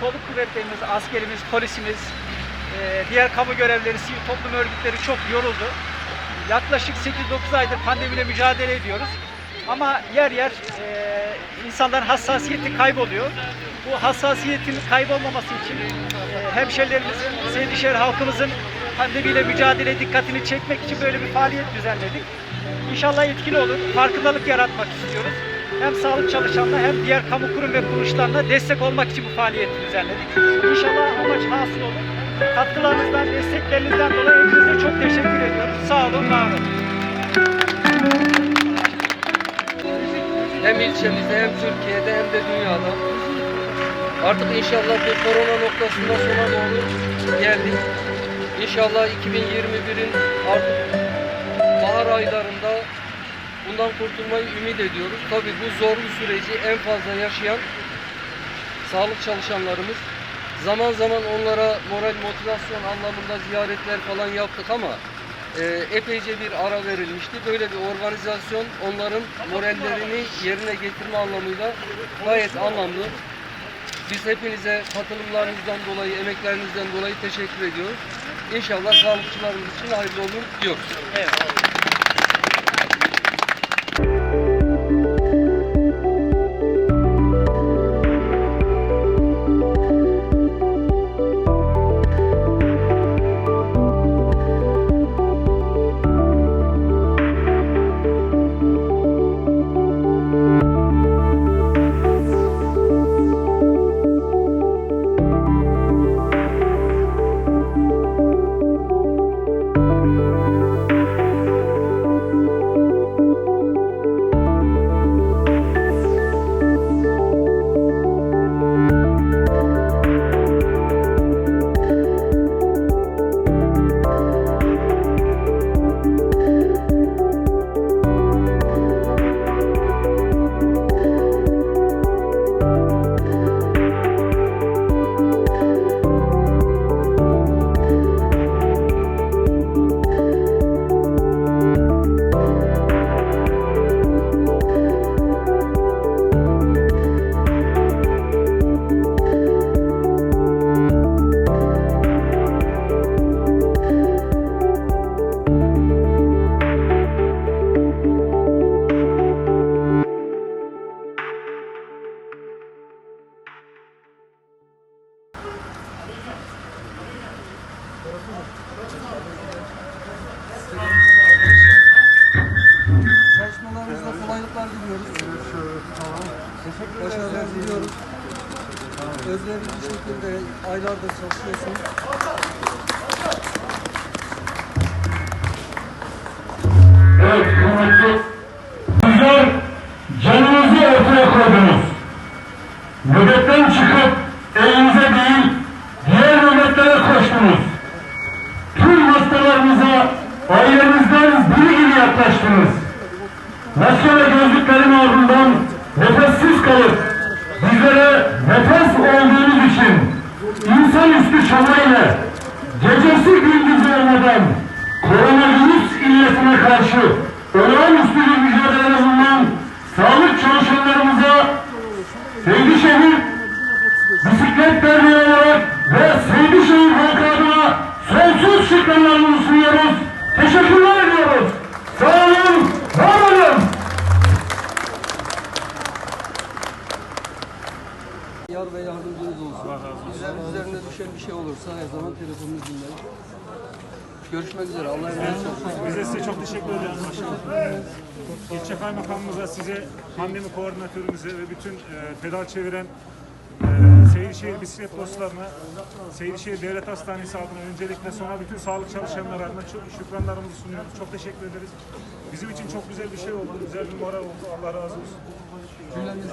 kolluk kuvvetlerimiz, askerimiz, polisimiz, e, diğer kamu görevlileri, sivil toplum örgütleri çok yoruldu. Yaklaşık 8-9 aydır pandemiyle mücadele ediyoruz. Ama yer yer e, insanların hassasiyeti kayboluyor. Bu hassasiyetin kaybolmaması için e, hemşerilerimizin, Seydişehir halkımızın pandemiyle mücadele dikkatini çekmek için böyle bir faaliyet düzenledik. İnşallah etkili olur. Farkındalık yaratmak istiyoruz. Hem sağlık çalışanlarına hem diğer kamu kurum ve kuruluşlarına destek olmak için bu faaliyeti düzenledik. İnşallah amaç hasıl olur. Katkılarınızdan, desteklerinizden dolayı hepinize çok teşekkür ediyorum. Sağ olun, var olun. Hem ilçemizde hem Türkiye'de hem de dünyada. Artık inşallah bu korona noktasında sona doğru geldik. İnşallah 2021'in artık bahar aylarında bundan kurtulmayı ümit ediyoruz. Tabii bu zorlu süreci en fazla yaşayan sağlık çalışanlarımız. Zaman zaman onlara moral motivasyon anlamında ziyaretler falan yaptık ama e, epeyce bir ara verilmişti. Böyle bir organizasyon onların morallerini yerine getirme anlamıyla gayet anlamlı. Biz hepinize katılımlarınızdan dolayı, emeklerinizden dolayı teşekkür ediyoruz. İnşallah sağlıkçılarımız için hayırlı olur diyoruz. Eyvallah. Çalışmalarınızda kolaylıklar diliyoruz. Başarılar diliyoruz. Özverili bir şekilde aylardır çalışıyorsunuz. Evet kıymetli Sizler canınızı ortaya koydunuz. Nöbetten çıkıp Maske ve gözlüklerin ardından nefessiz kalıp bizlere nefes olduğunuz için insanüstü çabayla gecesi gündüzü olmadan koronavirüs illetine karşı olağanüstü bir mücadelede bulunan sağlık çalışanlarımıza Seydişehir Bisiklet Derneği olarak ve Seydişehir halkı adına sonsuz şükranlarımızı sunuyoruz. Teşekkürler ediyoruz. Yar ve yardımcınız olsun. Bizler üzerine düşen bir şey olursa her zaman telefonunu dinleyin. Görüşmek üzere. Allah'a emanet olun. Biz de size çok teşekkür ederiz başkanım. İlçe kaymakamımıza, size, pandemi koordinatörümüze ve bütün e, pedal çeviren e, Seydişehir bisiklet dostlarına, Seydişehir Devlet Hastanesi adına öncelikle sonra bütün sağlık çalışanları adına çok şükranlarımızı sunuyoruz. Çok teşekkür ederiz. Bizim için çok güzel bir şey oldu, güzel bir moral oldu. Allah razı olsun. Cümlemizde